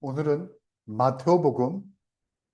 오늘은 마테오복음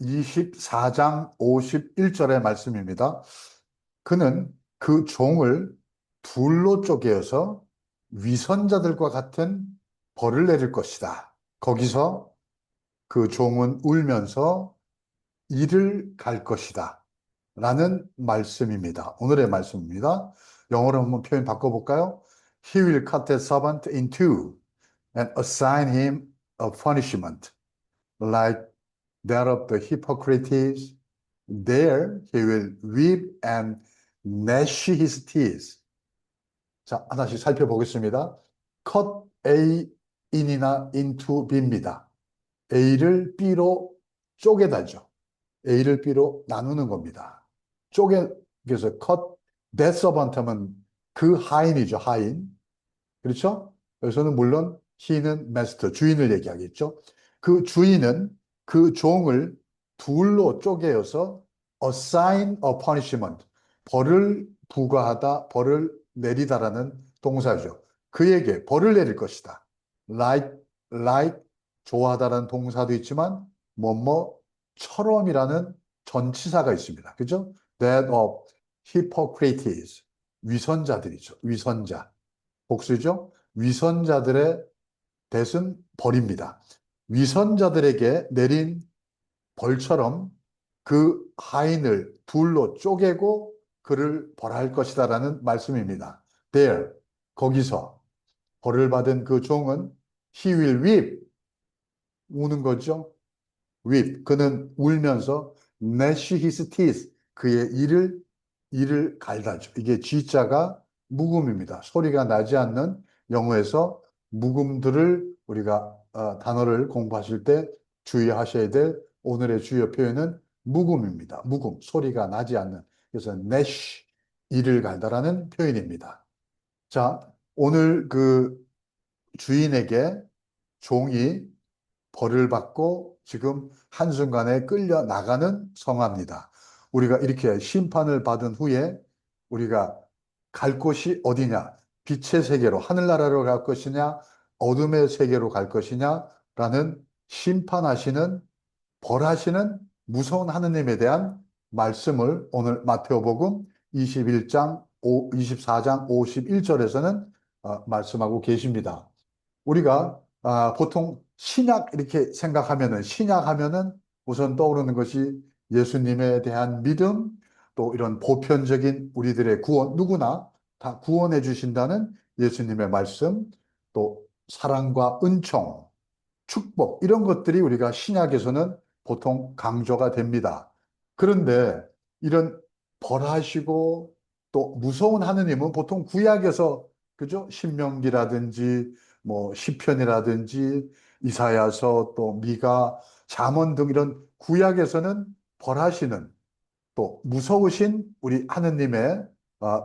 24장 51절의 말씀입니다. 그는 그 종을 둘로 쪼개어서 위선자들과 같은 벌을 내릴 것이다. 거기서 그 종은 울면서 이를 갈 것이다. 라는 말씀입니다. 오늘의 말씀입니다. 영어로 한번 표현 바꿔볼까요? He will cut the servant in two and assign him a punishment like that of the hypocrites. There he will weep and gnash his teeth. 자, 하나씩 살펴보겠습니다. cut A in이나 into B입니다. A를 B로 쪼개다죠. A를 B로 나누는 겁니다. 쪼개, 그래서 cut that servant 하면 그 하인이죠, 하인. 그렇죠? 여기서는 물론 he는 master, 주인을 얘기하겠죠. 그 주인은 그 종을 둘로 쪼개어서 assign a punishment, 벌을 부과하다, 벌을 내리다라는 동사죠. 그에게 벌을 내릴 것이다. like, like, 좋아하다라는 동사도 있지만, 뭐뭐처럼이라는 전치사가 있습니다. 그죠? That of hypocrites, 위선자들이죠. 위선자. 복수죠? 위선자들의 대은 벌입니다. 위선자들에게 내린 벌처럼 그 하인을 둘로 쪼개고 그를 벌할 것이다 라는 말씀입니다. There, 거기서 벌을 받은 그 종은 he will weep, 우는 거죠. weep, 그는 울면서 gnash his teeth, 그의 이를 이를 갈다죠. 이게 G자가 묵음입니다. 소리가 나지 않는 영어에서 묵음들을 우리가 어, 단어를 공부하실 때 주의하셔야 될 오늘의 주요 표현은 묵음입니다. 묵음, 소리가 나지 않는. 그래서 내쉬, 이를 갈다라는 표현입니다. 자, 오늘 그 주인에게 종이 벌을 받고 지금 한순간에 끌려 나가는 성화입니다. 우리가 이렇게 심판을 받은 후에 우리가 갈 곳이 어디냐? 빛의 세계로, 하늘나라로 갈 것이냐? 어둠의 세계로 갈 것이냐라는 심판하시는 벌하시는 무서운 하느님에 대한 말씀을 오늘 마테오복음 21장 24장 51절에서는 어, 말씀하고 계십니다. 우리가 아, 보통 신약 이렇게 생각하면은 신약 하면은 우선 떠오르는 것이 예수님에 대한 믿음 또 이런 보편적인 우리들의 구원 누구나 다 구원해 주신다는 예수님의 말씀 또 사랑과 은총, 축복 이런 것들이 우리가 신약에서는 보통 강조가 됩니다. 그런데 이런 벌하시고 또 무서운 하느님은 보통 구약에서 그죠? 신명기라든지 뭐 시편이라든지 이사야서 또 미가 잠언 등 이런 구약에서는 벌하시는 또 무서우신 우리 하느님의 아,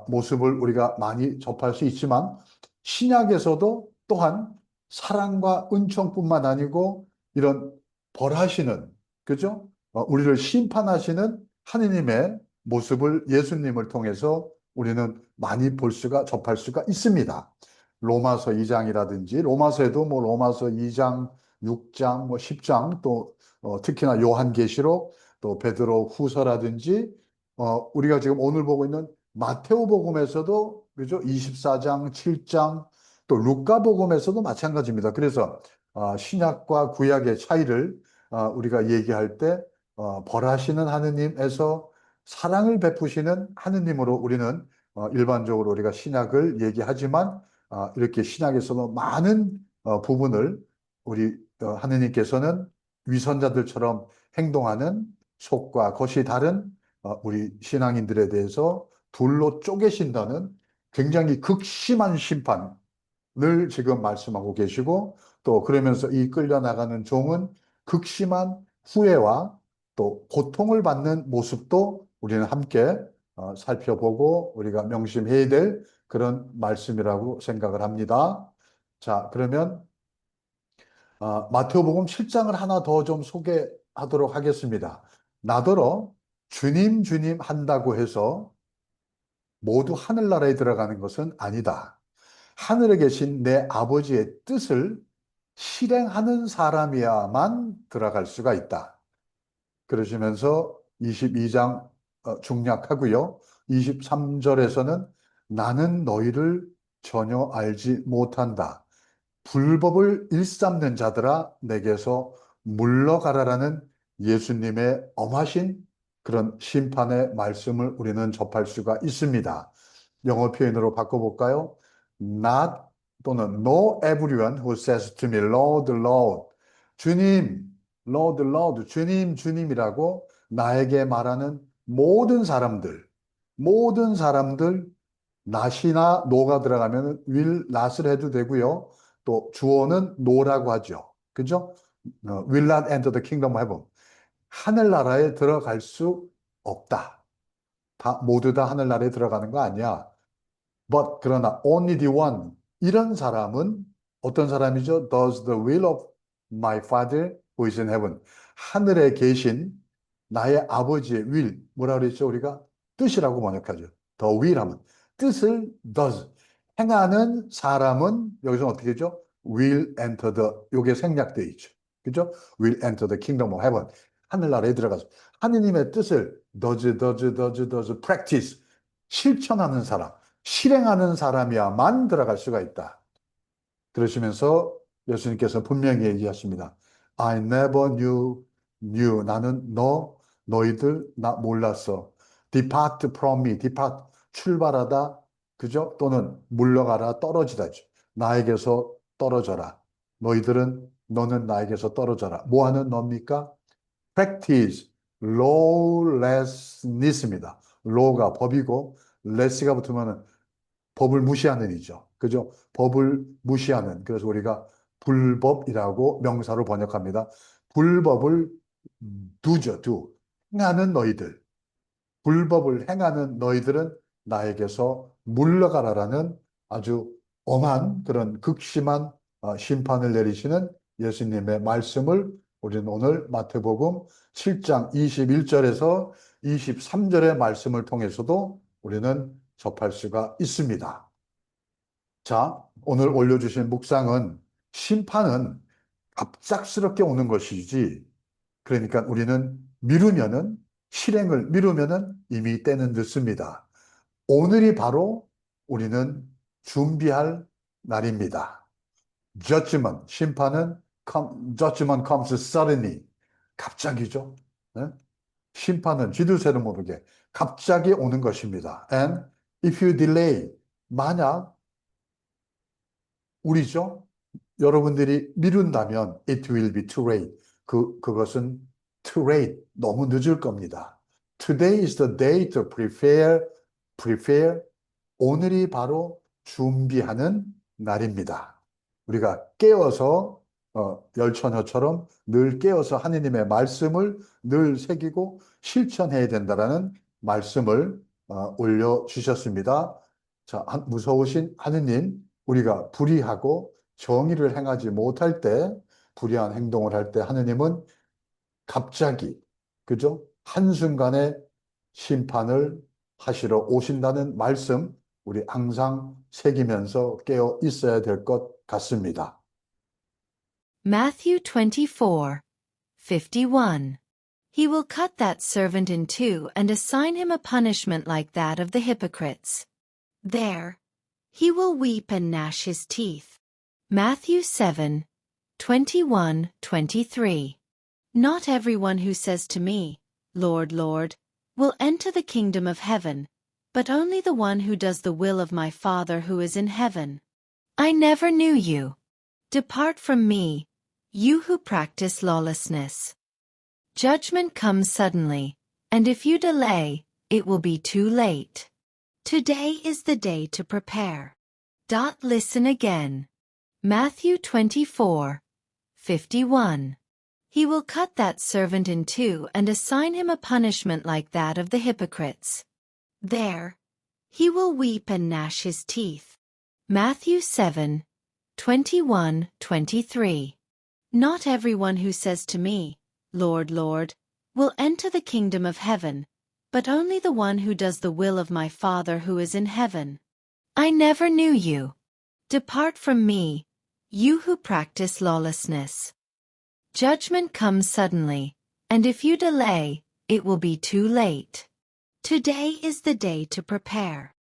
모습을 우리가 많이 접할 수 있지만 신약에서도 또한 사랑과 은총뿐만 아니고 이런 벌하시는 그죠? 어, 우리를 심판하시는 하느님의 모습을 예수님을 통해서 우리는 많이 볼 수가 접할 수가 있습니다. 로마서 2장이라든지 로마서에도 뭐 로마서 2장, 6장, 뭐 10장 또 어, 특히나 요한계시록 또 베드로 후서라든지 어, 우리가 지금 오늘 보고 있는 마테오복음에서도 그죠? 24장, 7장 또 루카복음에서도 마찬가지입니다. 그래서 어, 신약과 구약의 차이를 어, 우리가 얘기할 때 어, 벌하시는 하느님에서 사랑을 베푸시는 하느님으로 우리는 일반적으로 우리가 신약을 얘기하지만 이렇게 신약에서도 많은 부분을 우리 하느님께서는 위선자들처럼 행동하는 속과 겉이 다른 우리 신앙인들에 대해서 둘로 쪼개신다는 굉장히 극심한 심판 늘 지금 말씀하고 계시고 또 그러면서 이 끌려나가는 종은 극심한 후회와 또 고통을 받는 모습도 우리는 함께 어, 살펴보고 우리가 명심해야 될 그런 말씀이라고 생각을 합니다. 자, 그러면 어, 마태복음 7장을 하나 더 좀 소개하도록 하겠습니다. 나더러 주님 주님 한다고 해서 모두 하늘나라에 들어가는 것은 아니다. 하늘에 계신 내 아버지의 뜻을 실행하는 사람이야만 들어갈 수가 있다. 그러시면서 22장 어, 중략하고요. 23절에서는 나는 너희를 전혀 알지 못한다. 불법을 일삼는 자들아 내게서 물러가라라는 예수님의 엄하신 그런 심판의 말씀을 우리는 접할 수가 있습니다. 영어 표현으로 바꿔볼까요? Not 또는 No everyone who says to me, Lord, Lord. 주님, Lord, Lord. 주님, 주님이라고 나에게 말하는 모든 사람들, 모든 사람들, not이나 no가 들어가면 will, not을 해도 되고요. 또 주어는 no라고 하죠. 그죠? 어, will not enter the kingdom of heaven. 하늘나라에 들어갈 수 없다. 다, 모두 다 하늘나라에 들어가는 거 아니야. But 그러나 only the one 이런 사람은 어떤 사람이죠? Does the will of my Father who is in heaven. 하늘에 계신 나의 아버지의 will 뭐라 그랬죠? 우리가 뜻이라고 번역하죠. The will 하면 뜻을 does 행하는 사람은 여기서 어떻게 되죠? will enter the 요게 생략되어 있죠. 그죠? will enter the kingdom of heaven. 하늘나라에 들어가서 하느님의 뜻을 does does practice 실천하는 사람, 실행하는 사람이야만 들어갈 수가 있다. 그러시면서 예수님께서 분명히 얘기하십니다. I never knew you. 나는 너, 너희들 나 몰랐어. Depart from me. Depart 출발하다. 그죠? 또는 물러가라 떨어지다. 나에게서 떨어져라. 너희들은 너는 나에게서 떨어져라. 뭐 하는 뭡니까? Practice lawlessness입니다. law가 법이고 less가 붙으면 법을 무시하는 이죠. 그죠? 법을 무시하는. 그래서 우리가 불법이라고 명사로 번역합니다. 불법을 두죠, 두. 행하는 너희들. 불법을 행하는 너희들은 나에게서 물러가라라는 아주 엄한 그런 극심한 어, 심판을 내리시는 예수님의 말씀을 우리는 오늘 마태복음 7장 21절에서 23절의 말씀을 통해서도 우리는 접할 수가 있습니다. 자, 오늘 올려주신 묵상은 심판은 갑작스럽게 오는 것이지 그러니까 우리는 미루면은 실행을 미루면은 이미 때는 늦습니다. 오늘이 바로 우리는 준비할 날입니다. judgment, 심판은 come, judgment comes suddenly. 갑자기죠. 네? 심판은 쥐두새를 모르게 갑자기 오는 것입니다. And if you delay, 만약 우리죠. 여러분들이 미룬다면 it will be too late. 그, 그것은 too late. 너무 늦을 겁니다. Today is the day to prepare, prepare. 오늘이 바로 준비하는 날입니다. 우리가 깨어서 어, 열처녀처럼 늘 깨어서 하느님의 말씀을 늘 새기고 실천해야 된다라는 말씀을 어, 올려주셨습니다. 자, 무서우신 하느님, 우리가 불의하고 정의를 행하지 못할 때, 불의한 행동을 할 때 하느님은 갑자기, 그죠? 한순간에 심판을 하시러 오신다는 말씀, 우리 항상 새기면서 깨어 있어야 될 것 같습니다. Matthew 24, 51. He will cut that servant in two and assign him a punishment like that of the hypocrites. There, he will weep and gnash his teeth. Matthew 7, 21, 23. Not everyone who says to me, Lord, Lord, will enter the kingdom of heaven, but only the one who does the will of my Father who is in heaven. I never knew you. Depart from me, you who practice lawlessness. Judgment comes suddenly, and if you delay, it will be too late. Today is the day to prepare. Dot listen again. Matthew 24, 51. He will cut that servant in two and assign him a punishment like that of the hypocrites. There, he will weep and gnash his teeth. Matthew 7, 21, 23. Not everyone who says to me, Lord, Lord, will enter the kingdom of heaven, but only the one who does the will of my Father who is in heaven. I never knew you. Depart from me, you who practice lawlessness. Judgment comes suddenly, and if you delay, it will be too late. Today is the day to prepare.